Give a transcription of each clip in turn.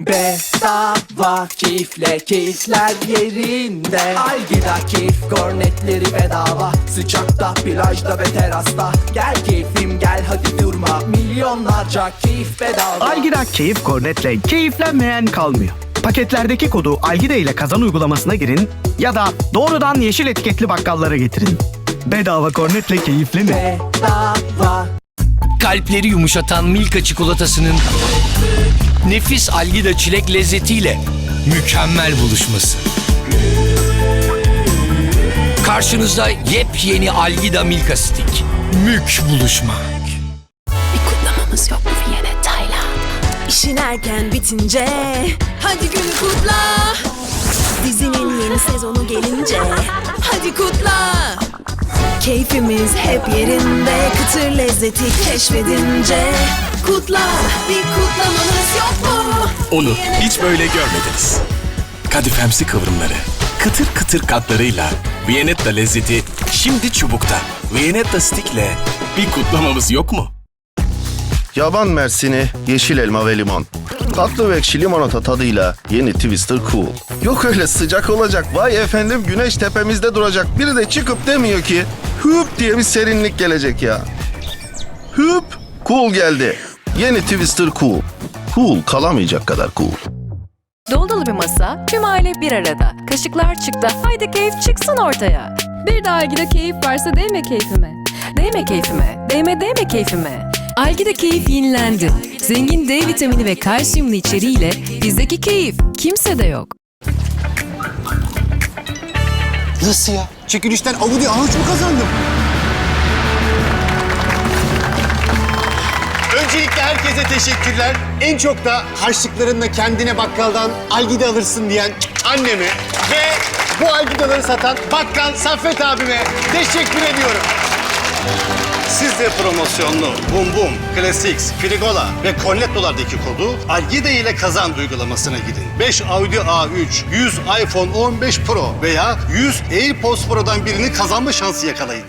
Bedava keyifle keyifler yerinde Algida keyif kornetleri bedava Sıcakta plajda ve terasta Gel keyfim gel hadi durma Milyonlarca keyif bedava Algida Keyif Kornet'le keyiflenmeyen kalmıyor. Paketlerdeki kodu Algida ile kazan uygulamasına girin ya da doğrudan yeşil etiketli bakkallara getirin. Bedava kornetle keyiflenin. Bedava Kalpleri yumuşatan Milka çikolatasının nefis algida çilek lezzetiyle mükemmel buluşması. Karşınızda yepyeni algida Milka Stick. Mük buluşma. Bir kutlamamız yok mu Viyaneta'yla? İşin erken bitince Hadi günü kutla Dizinin yeni sezonu gelince Hadi kutla Keyfimiz hep yerinde Kıtır lezzeti keşfedince Kutla Bir kutlamamız yok mu? Onu hiç böyle görmediniz. Kadifemsi kıvrımları, kıtır kıtır katlarıyla Viyanetta lezzeti şimdi çubukta. Viyanetta stickle bir kutlamamız yok mu? Yaban mersini, yeşil elma ve limon. Tatlı ve ekşi limonata tadıyla yeni Twister Cool. Yok öyle sıcak olacak. Vay efendim güneş tepemizde duracak. Biri de çıkıp demiyor ki hüp diye bir serinlik gelecek ya. Hüp cool geldi. Yeni Twister Cool. Cool kalamayacak kadar cool. Dolu dolu bir masa, tüm aile bir arada. Kaşıklar çıktı, haydi keyif çıksın ortaya. Bir de Algida keyif varsa değme keyfime. Değme keyfime, değme değme keyfime. Algida keyif yenilendi. Zengin D vitamini ve kalsiyumlu içeriğiyle bizdeki keyif kimsede yok. Nasıl ya? Çekilişten Audi A3 mü kazandım? Öncelikle herkese teşekkürler. En çok da harçlıklarınla kendine bakkaldan algide alırsın diyen anneme ve bu algidaları satan bakkal Saffet abime teşekkür ediyorum. Siz de promosyonlu Bum Bum, Classics, Frigola ve Cornetto'lardaki kodu Algida ile kazan uygulamasına gidin. 5 Audi A3, 100 iPhone 15 Pro veya 100 AirPods Pro'dan birini kazanma şansı yakalayın.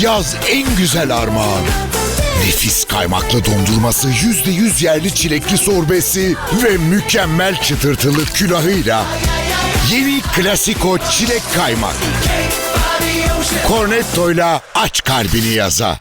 Yaz en güzel armağan. Nefis kaymaklı dondurması, yüzde yüz yerli çilekli sorbesi ve mükemmel çıtırtılı külahıyla yeni klasiko çilek kaymak. Cornetto'yla aç kalbini yaza.